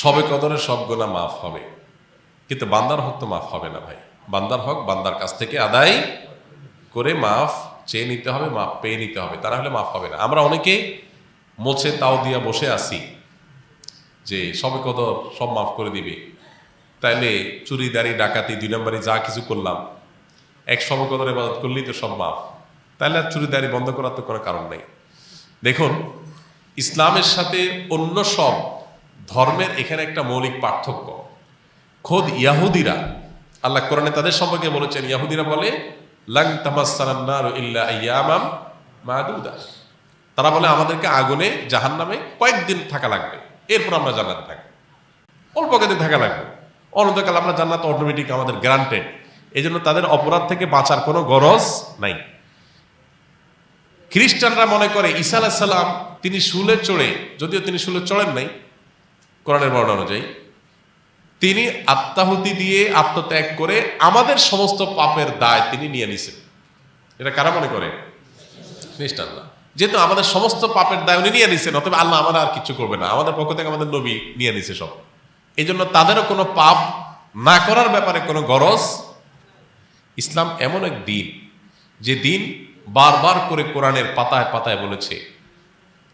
সবে কদরে সব গোনা মাফ হবে। কিন্তু বান্দার হক তো মাফ হবে না ভাই। বান্দার হক বান্দার কাছ থেকে আদায় করে মাফ চেয়ে নিতে হবে, মাফ পেয়ে নিতে হবে। তারা হলে মাফ হবে না। আমরা অনেকে মোছে তাও দিয়া বসে আছি যে সবে কদর সব মাফ করে দিবে। তাইলে চুরি, দাড়ি, ডাকাতি, দুই নম্বরে যা কিছু করলাম, এক সবে কদর এবাদত করলেই তো সব মাফ। তাহলে আর চুরি, দাড়ি বন্ধ করার তো কোনো কারণ নেই। দেখুন, ইসলামের সাথে অন্য সব ধর্মের এখানে একটা মৌলিক পার্থক্য। খোদ ইয়াহুদিরা, আল্লাহ কোরআনে তাদের সম্পর্কে বলেছেন, ইয়াহুদিরা বলে, লাং তামাসান্নার ইল্লা আইয়ামাম মাদুদা। তারা বলে, আমাদেরকে আগুনে জাহান নামে কয়েকদিন থাকা লাগবে। এরপর আমরা জান্নাতে থাকব। অল্প কদিন থাকা লাগবে। অনন্তকাল আমরা জান্নাত অটোমেটিক আমাদের গ্রান্টেড এই জন্য তাদের অপরাধ থেকে বাঁচার কোনো গরজ নাই। খ্রিস্টানরা মনে করে, ঈসা আলাহিসাল্লাম তিনি শুলে চড়ে, যদিও তিনি শুলে চড়েন নাই কোরআনের বর্ণনা অনুযায়ী, তিনি আত্মাহুতি দিয়ে আত্মত্যাগ করে আমাদের সমস্ত পাপের দায় তিনি নিয়ে নিছেন এটা কারা মনে করে? খ্রিস্টানরা। যেহেতু আমাদের সমস্ত পাপের দায় উনি নিয়ে নিছেন অতএব আল্লাহ আমরা আর কিছু করবে না। আমাদের পক্ষ থেকে আমাদের নবী নিয়ে নিছে সব। এই জন্য তাদেরও কোনো পাপ না করার ব্যাপারে কোনো গরজ। ইসলাম এমন এক দিন, যে দিন বারবার করে কোরআনের পাতায় পাতায় বলেছে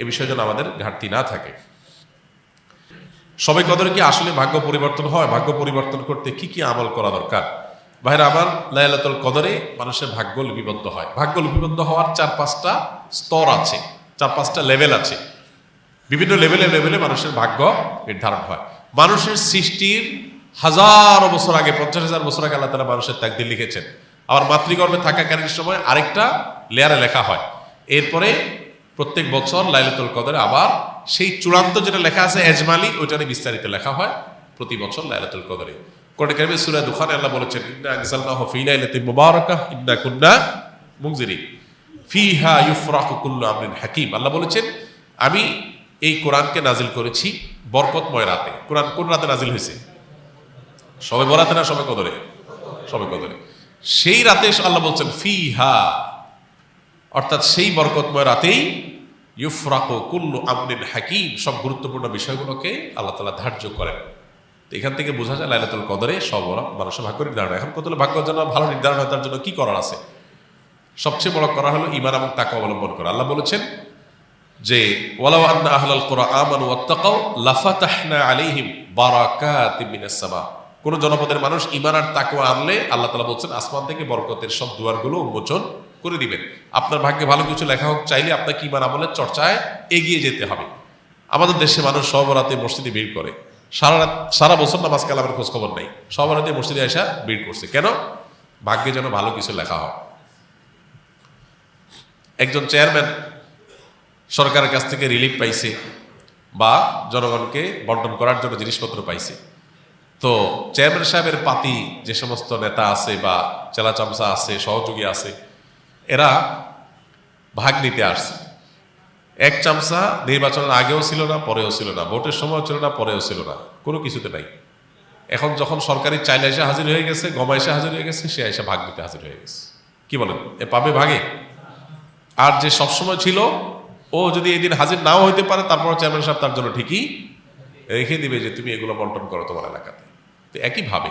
এ বিষয়ে যেন আমাদের ঘাটতি না থাকে। সবাই কদরে কি আসলে ভাগ্য পরিবর্তন হয়? ভাগ্য পরিবর্তন করতে কি কি আমল করা দরকার? ভাইরা, আমার লাইলাতুল কদরে মানুষের ভাগ্য লিপিবদ্ধ হয়। ভাগ্য লিপিবদ্ধ হওয়ার চার পাঁচটা স্তর আছে, চার পাঁচটা লেভেল আছে। বিভিন্ন লেভেলে লেভেলে মানুষের ভাগ্য নির্ধারণ হয়। মানুষের সৃষ্টির হাজার বছর আগে, পঞ্চাশ হাজার বছর আগে আল্লাহ তালা মানুষের তাকদির লিখেছেন। আবার মাতৃগর্ভে থাকাকালীন সময় আরেকটা লেয়ারে লেখা হয়। এরপরে প্রত্যেক বছর লাইলাতুল কদরে আবার সেই চূড়ান্ত যেটা লেখা আছে এজমালি, ওইটা নিয়ে বিস্তারিত লেখা হয় প্রতি বছর লাইলাতুল কদরে। কোরআন কারিমে সূরা দুখানে আল্লাহ বলেছেন, ইন্না আনজালনাহু ফি লাইলাতিন মুবারাকাহ ইন্না কুন্না মুনজিরিন। ফিহা ইউফরাকু কুল্লু আমরিন হাকিম। আল্লাহ বলেছেন, আমি এই কোরআনকে নাজিল করেছি বরকতময় রাতে। কোরআন কোন রাতে নাজিল হয়েছে? সবে বরাতে না সবে কদরে? সবে কদরে। সেই রাতে আল্লাহ বলছেন, ফিহা অর্থাৎ সেই বরকতময় রাতেই ইউফরাকু কুল্লু আমরিন হাকিম সব গুরুত্বপূর্ণ বিষয়গুলোকে আল্লাহ তালা ধার্য করেন। তো এখান থেকে বোঝা যায় লাইলাতুল কদরে সব মানুষের ভাগ্য নির্ধারণ এখন কত ভাগ্য যেন ভালো নির্ধারণ হয় তার জন্য কি করার আছে? সবচেয়ে বড় করা হলো ইমান এবং তাকে অবলম্বন করা। আল্লাহ বলেছেন যে, ওয়ালাউ আন্না আহলাল কোরআ আমানু ওয়াত্তাকাউ লাফাতাহনা আলাইহিম বারাকাতিম মিনাস সামা। কোন জনপদের মানুষ ইমান আর তাকওয়া আনলে আল্লাহ তাআলা বলছেন, আসমান থেকে বরকতের সব দুয়ারগুলো উন্মোচন করে দিবেন। আপনার ভাগ্যে ভালো কিছু লেখা হোক, চাইলে আপনাকে ইমান আমলের চর্চায় এগিয়ে যেতে হবে। আমাদের দেশে মানুষ সব রাতে মসজিদে ভিড় করে। সারা রাত, সারা বছর নামাজ কালামের খোঁজ খবর নেই। সব রাতে মসজিদে আসা ভিড় করছে। কেন? ভাগ্যে যেন ভালো কিছু লেখা হয়। একজন চেয়ারম্যান সরকারের কাছ থেকে রিলিফ পাইছে বা জনগণকে বন্টন করার জন্য জিনিসপত্র পাইছে। তো চেয়ারম্যান সাহেবের পাতি যে সমস্ত নেতা আছে বা চেলা চামচা আছে, সহযোগী আছে এরা ভাগ নিতে আসছে। এক চামচা নির্বাচনের আগেও ছিল না, পরেও ছিল না। ভোটের সময় ছিল না, পরেও ছিল না। কোনো কিছুতে নাই। এখন যখন সরকারি চাইলে এসে হাজির হয়ে গেছে, গমা এসে হাজির হয়ে গেছে, সে এসে ভাগ নিতে হাজির হয়ে গেছে। কি বলেন? এ পাবে ভাগে? আর যে সবসময় ছিল, ও যদি এই দিন হাজির নাও হইতে পারে তারপর চেয়ারম্যান সাহেব তার জন্য ঠিকই রেখে দিবে যে, তুমি এগুলো বন্টন করো তোমার এলাকাতে। তো একইভাবে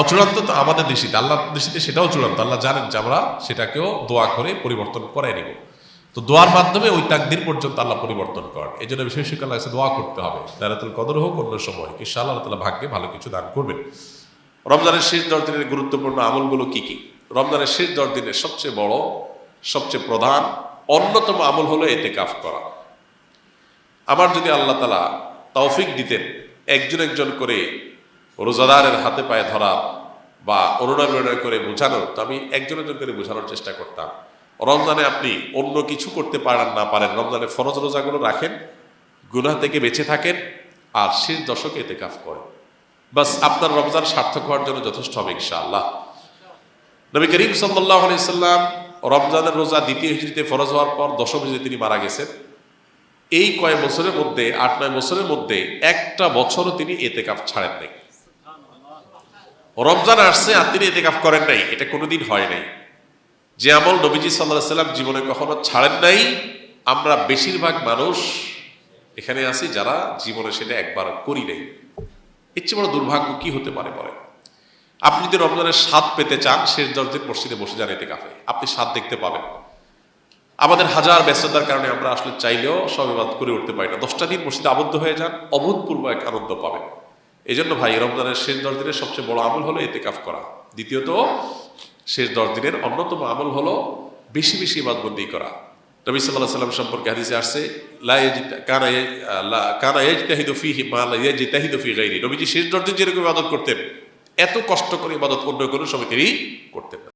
অচূড়ান্ত তো আমাদের দেশিতে আল্লাহ দেশিতে সেটাও চূড়ান্ত। আল্লাহ জানেন যে আমরা সেটাকেও দোয়া করে পরিবর্তন করে নিব। তো দোয়ার মাধ্যমে ওই তাকদির পর্যন্ত আল্লাহ পরিবর্তন করেন। এই জন্য বিশেষ আল্লাহ কাছে দোয়া করতে হবে দারাতুল কদর হোক অন্য সময় ইনশাআল্লাহ আল্লাহ তালা ভাগ্যে ভালো কিছু দান করবেন। রমজানের শেষ দশ দিনের গুরুত্বপূর্ণ আমলগুলো কি কি? রমজানের শেষ দশ দিনের সবচেয়ে বড়, সবচেয়ে প্রধান, অন্যতম আমল হলো এতে কাফ করা। আমার যদি আল্লাহ তালা তৌফিক দিতেন, একজন একজন করে রোজাদারের হাতে পায়ে ধরা বা অনুনয় বিনয় করে বোঝানো, তো আমি একজন একজন করে বোঝানোর চেষ্টা করতাম। রমজানে আপনি অন্য কিছু করতে পারেন না পারেন, রমজানে ফরজ রোজাগুলো রাখেন, গুনাহ থেকে বেঁচে থাকেন আর শেষ দশকে এতে কাফ করেন। বাস আপনার রমজান সার্থক হওয়ার জন্য যথেষ্ট হবে ইনশাআল্লাহ। নবী করিম সাল্লাহ সাল্লাম রমজানের রোজা দ্বিতীয় হিজড়িতে ফরজ হওয়ার পর দশম হিজড়ি তিনি মারা গেছেন। এই কয়েক বছরের মধ্যে, আট নয় বছরের মধ্যে একটা বছরও তিনি এতে কাপ ছাড়েন নাই রমজান আসছে আর তিনি এতে কাপ করেন নাই, এটা কোনোদিন হয় নাই। যে আমল নবীজি সাল্লাহ সাল্লাম জীবনে কখনো ছাড়েন নাই, আমরা বেশিরভাগ মানুষ এখানে আছি যারা জীবনে সেটা একবার করি নাই। এর চেয়ে বড় দুর্ভাগ্য কি হতে পারে বলে আপনি যদি রমজানের স্বাদ পেতে চান, শেষ দশ মসজিদে বসে যান এতে কাফে আপনি স্বাদ দেখতে পাবেন। আমাদের হাজার ব্যস্ততার কারণে আমরা আসলে চাইলেও সব করে উঠতে পারি না। দশটা দিন মসজিদে আবদ্ধ হয়ে যান, অভূতপূর্ব এক আনন্দ পাবেন। এই জন্য ভাই, রমজানের শেষ দশ দিনের সবচেয়ে বড় আমল হলো এতে কাফ করা। দ্বিতীয়ত, শেষ দশ দিনের অন্যতম আমল হলো বেশি বেশি ইবাদবন্দি করা। নবী সাল্লাহ সাল্লাম সম্পর্কে হাদিসে আসছে কানা ইয়া- ইয়াজতাহিদু ফীহি মা লা ইয়াজতাহিদু ফী নবীজি শেষ দশ দিন যেরকম ইবাদত করতেন, এত কষ্ট করে ইবাদত অন্য কোনো সময় তিনি করতেন।